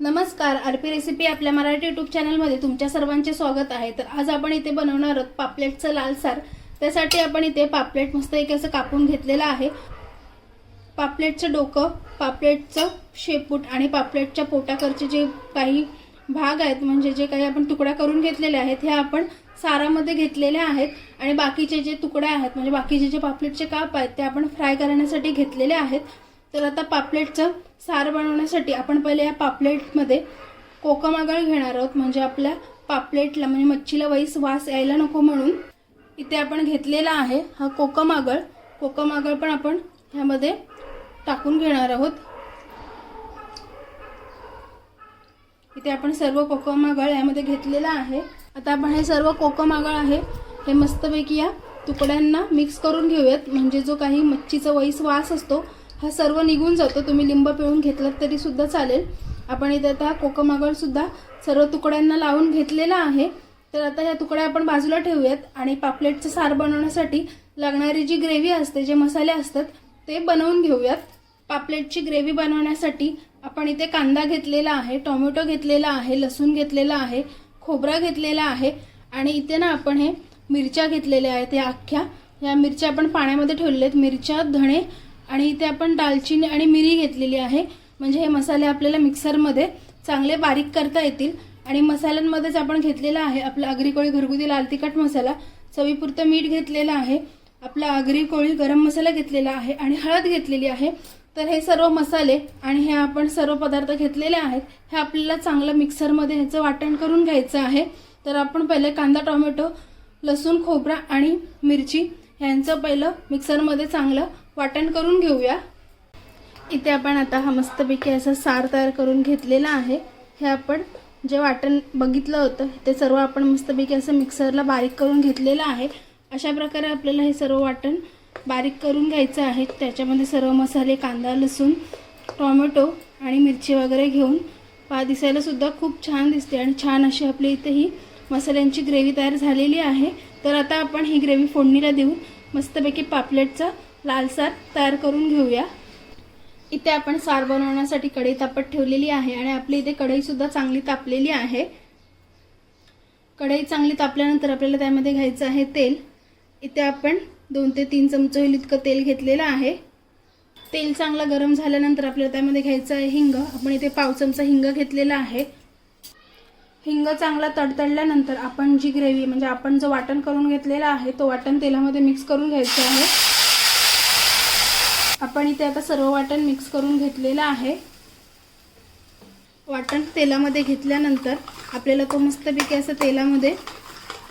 नमस्कार RP recipe आपल्या Marathi YouTube चॅनलमध्ये तुमच्या सर्वांचे स्वागत आहे. तर आज आपण इथे बनवणार आहोत पापलेटचं लालसार त्यासाठी आपण इथे पापलेट मस्त एक असं कापून घेतलेलं आहे. पापलेटचं डोकं पापलेटचं शेपूट आणि पापलेटच्या पोटाकडचे जे काही भाग आहेत म्हणजे जे काही आपण तुकड्या करून घेतलेले आहेत हे आपण सारामध्ये घेतलेले आहेत. आणि बाकीचे जे तुकड्या आहेत म्हणजे बाकीचे जे पापलेटचे काप आहेत ते आपण फ्राय करण्यासाठी घेतलेले आहेत. तर आता पापलेटचं सार बनवण्यासाठी आपण पहिले या पापलेटमध्ये कोकमागळ घेणार आहोत. म्हणजे आपल्या पापलेटला म्हणजे मच्छीला वैस वास यायला नको म्हणून इथे आपण घेतलेला आहे हा कोकमागळ कोकमागळ पण आपण ह्यामध्ये टाकून घेणार आहोत. इथे आपण सर्व कोकमागळ यामध्ये घेतलेला आहे. आता आपण हे सर्व कोकमागळ आहे हे मस्तपैकी या तुकड्यांना मिक्स करून घेऊयात. म्हणजे जो काही मच्छीचा वैस वास असतो हा सर्व निघून जातो. तुम्ही लिंब पिळून घेतलात तरी सुद्धा चालेल. आपण इथे आता कोकमागळ सुद्धा सर्व तुकड्यांना लावून घेतलेला आहे. तर आता ह्या तुकड्या आपण बाजूला ठेवूयात आणि पापलेटचं सार बनवण्यासाठी लागणारी जी ग्रेव्ही असते जे मसाले असतात ते बनवून घेऊयात. पापलेटची ग्रेव्ही बनवण्यासाठी आपण इथे कांदा घेतलेला आहे टोमॅटो घेतलेला आहे लसूण घेतलेला आहे खोबरा घेतलेला आहे आणि इथे ना आपण हे मिरच्या घेतलेल्या आहेत या अख्ख्या. या मिरच्या आपण पाण्यामध्ये ठेवलेल्या आहेत. मिरच्या धणे आणि इथे आपण दालचिनी आणि मिरी घेतलेली आहे. म्हणजे हे मसाले आपल्याला मिक्सरमध्ये चांगले बारीक करता येतील. आणि मसाल्यांमध्येच आपण घेतलेला आहे आपला आगरी कोळी घरगुती लाल तिखट मसाला. चवीपुरतं मीठ घेतलेलं आहे. आपला आगरी कोळी गरम मसाला घेतलेला आहे आणि हळद घेतलेली आहे. तर हे सर्व मसाले आणि हे आपण सर्व पदार्थ घेतलेले आहेत. हे आपल्याला चांगलं मिक्सरमध्ये ह्याचं वाटण करून घ्यायचं आहे. तर आपण पहिले कांदा टोमॅटो लसूण खोबरा आणि मिरची ह्यांचं पहिलं मिक्सरमध्ये चांगलं वाटण करून घेऊया. इथे आपण आता हा मस्तपैकी असं सार तयार करून घेतलेला आहे. हे आपण जे वाटण बघितलं होतं ते सर्व आपण मस्तपैकी असं मिक्सरला बारीक करून घेतलेलं आहे. अशा प्रकारे आपल्याला हे सर्व वाटण बारीक करून घ्यायचं आहे. त्याच्यामध्ये सर्व मसाले कांदा लसूण टोमॅटो आणि मिरची वगैरे घेऊन पा दिसायलासुद्धा खूप छान दिसते आणि छान अशी आपली इथे ही मसाल्यांची ग्रेव्ही तयार झालेली आहे. तर आता आपण ही ग्रेव्ही फोडणीला देऊन मस्तपैकी पापलेटचा लालसार तयार करून घेऊया. इथे आपण सार बनवण्यासाठी कढई तापत ठेवलेली आहे आणि आपली इथे कढईसुद्धा चांगली तापलेली आहे. कढई चांगली तापल्यानंतर आपल्याला त्यामध्ये घ्यायचं आहे तेल. इथे आपण दोन ते तीन चमचे होईल इतकं तेल घेतलेलं आहे. तेल चांगलं गरम झाल्यानंतर आपल्याला त्यामध्ये घ्यायचं आहे हिंग. आपण इथे पाव चमचा हिंग घेतलेला आहे. हिंग चांगला तडतडल्यानंतर आपण जी ग्रेव्ही म्हणजे आपण जो वाटण करून घेतलेला आहे तो वाटण तेलामध्ये मिक्स करून घ्यायचं आहे. आपण इथे आता सर्व वाटण मिक्स करून घेतलेलं आहे. वाटण तेलामध्ये घेतल्यानंतर आपल्याला तो मस्तपैकी असं तेलामध्ये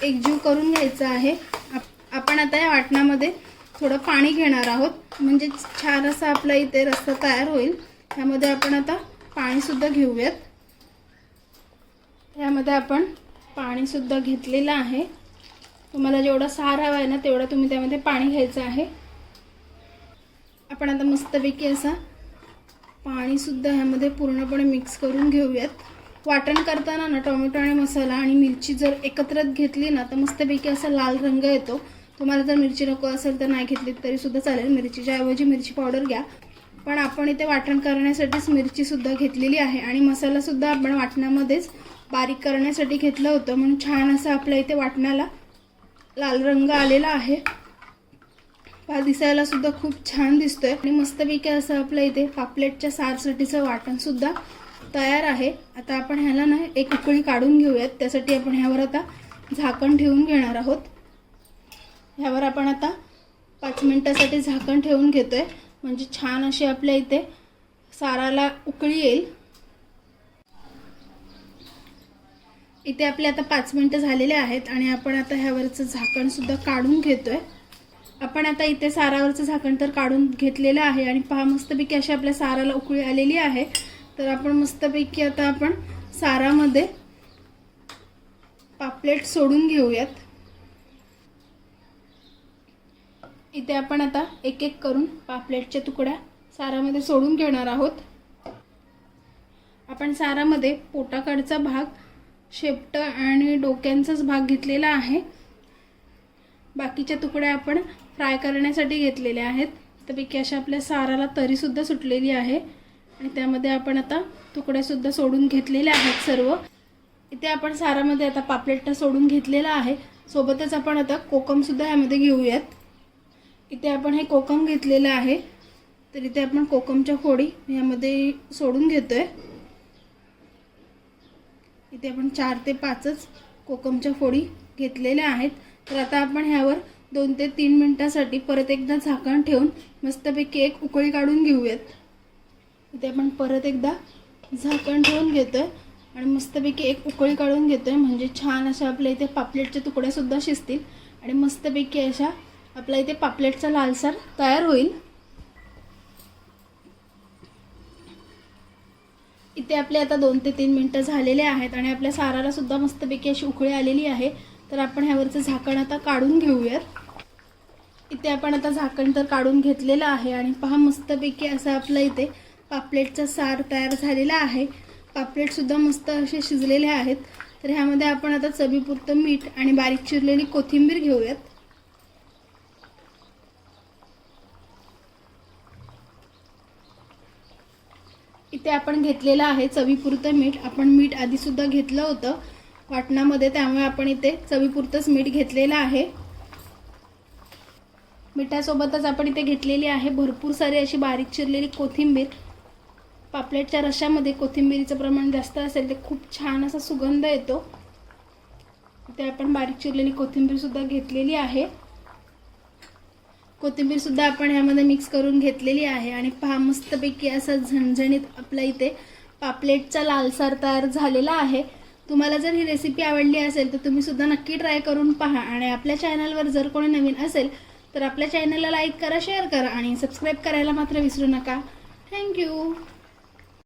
एकजीव करून घ्यायचा आहे. आप- आपण आता या वाटणामध्ये थोडं पाणी घेणार आहोत. म्हणजे छान असा आपला इथे रस्ता तयार होईल. त्यामध्ये आपण आता पाणीसुद्धा घेऊयात. त्यामध्ये आपण पाणीसुद्धा घेतलेलं आहे. तुम्हाला जेवढा सार हवा आहे ना तेवढा तुम्ही त्यामध्ये पाणी घ्यायचं आहे. आपण आता मस्तपैकी असा पाणीसुद्धा ह्यामध्ये पूर्णपणे मिक्स करून घेऊयात. वाटण करताना ना टोमॅटो आणि मसाला आणि मिरची जर एकत्रच घेतली ना तर मस्तपैकी असा लाल रंग येतो. तुम्हाला जर मिरची नको असेल तर नाही घेतली तरीसुद्धा चालेल. मिरचीच्या ऐवजी मिरची पावडर घ्या. पण आपण इथे वाटण करण्यासाठीच मिरचीसुद्धा घेतलेली आहे आणि मसालासुद्धा आपण वाटणामध्येच बारीक करण्यासाठी घेतलं होतं. म्हणून छान असं आपल्या इथे वाटणाला लाल रंग आलेला आहे. हा दिसायला सुद्धा खूप छान दिसतोय. आणि मस्तपैकी असं आपल्या इथे पापलेटच्या सारसाठीचं वाटण सुद्धा तयार आहे. आता आपण ह्याला ना एक उकळी काढून घेऊयात. त्यासाठी आपण ह्यावर आता झाकण ठेवून घेणार आहोत. ह्यावर आपण आता पाच मिनिटासाठी झाकण ठेवून घेतोय. म्हणजे छान अशी आपल्या इथे साराला उकळी येईल. इथे आपले आता पाच मिनिटं झालेले आहेत आणि आपण आता ह्यावरचं झाकणसुद्धा काढून घेतोय. आपण आता इथे सारावरचं झाकण तर काढून घेतलेलं आहे आणि पहा मस्तपैकी अशी आपल्या साराला उकळी आलेली आहे. तर आपण मस्तपैकी आता आपण सारामध्ये पापलेट सोडून घेऊयात. इथे आपण आता एक एक करून पापलेटच्या तुकड्या सारामध्ये सोडून घेणार आहोत. आपण सारामध्ये पोटाकडचा भाग शेपट आणि डोक्यांचाच भाग घेतलेला आहे. बाकीच्या तुकड्या आपण फ्राय करण्यासाठी घेतलेल्या आहेत. त्यापैकी अशा आपल्या साराला तरीसुद्धा सुटलेली आहे. आणि त्यामध्ये आपण आता तुकड्यासुद्धा सोडून घेतलेल्या आहेत सर्व. इथे आपण सारामध्ये आता पापलेट सोडून घेतलेला आहे. सोबतच आपण आता कोकमसुद्धा ह्यामध्ये घेऊयात. इथे आपण हे कोकम घेतलेलं आहे. तर इथे आपण कोकमच्या फोडी ह्यामध्ये सोडून घेतोय. इथे आपण चार ते पाचच कोकमच्या फोडी घेतलेल्या आहेत. तर आता आपण ह्यावर दोन ते तीन मिनटासाठी परत एकदा झाकण ठेवून मस्तपैकी एक उकळी काढून घेऊयात. इथे आपण परत एकदा झाकण ठेवून घेतोय आणि मस्तपैकी एक उकळी काढून घेतोय. म्हणजे छान अशा आपल्या इथे पापलेटचे तुकडे सुद्धा शिजतील आणि मस्तपैकी अशा आपल्या इथे पापलेटचा लालसर तयार होईल. इथे आपले आता दोन ते तीन मिनटं झालेले आहेत आणि आपल्या साराला सुद्धा मस्तपैकी अशी उकळी आलेली आहे. तर आपण ह्यावरचं झाकण आता काढून घेऊयात. इथे आपण आता झाकण तर काढून घेतलेलं आहे आणि पहा मस्तपैकी असं आपलं इथे पापलेटचा सार तयार झालेला आहे. पापलेटसुद्धा मस्त असे शिजलेले आहेत. तर ह्यामध्ये आपण आता चवीपुरतं मीठ आणि बारीक चिरलेली कोथिंबीर घेऊयात. इथे आपण घेतलेलं आहे चवीपुरतं मीठ. आपण मीठ आधीसुद्धा घेतलं होतं. वाटणामध्ये त्यामुळे आपण इथे चवीपुरतंच मीठ घेतलेलं आहे. मिठासोबतच आपण इथे घेतलेली आहे भरपूर सारी अशी बारीक चिरलेली कोथिंबीर. पापलेटच्या रशामध्ये कोथिंबीरीचं प्रमाण जास्त असेल ते खूप छान असा सुगंध येतो. इथे आपण बारीक चिरलेली कोथिंबीर सुद्धा घेतलेली आहे. कोथिंबीर सुद्धा आपण ह्यामध्ये मिक्स करून घेतलेली आहे आणि पहा मस्तपैकी असा झणझणीत आपल्या इथे पापलेटचा लालसार तयार झालेला आहे. तुम्हाला जर ही रेसिपी आवडली असेल तर तुम्ही सुद्धा नक्की ट्राय करून पहा. आणि आपल्या चॅनलवर जर कोणी नवीन असेल तर आपल्या चॅनलला लाईक करा शेअर करा आणि सबस्क्राईब करायला मात्र विसरू नका. थँक्यू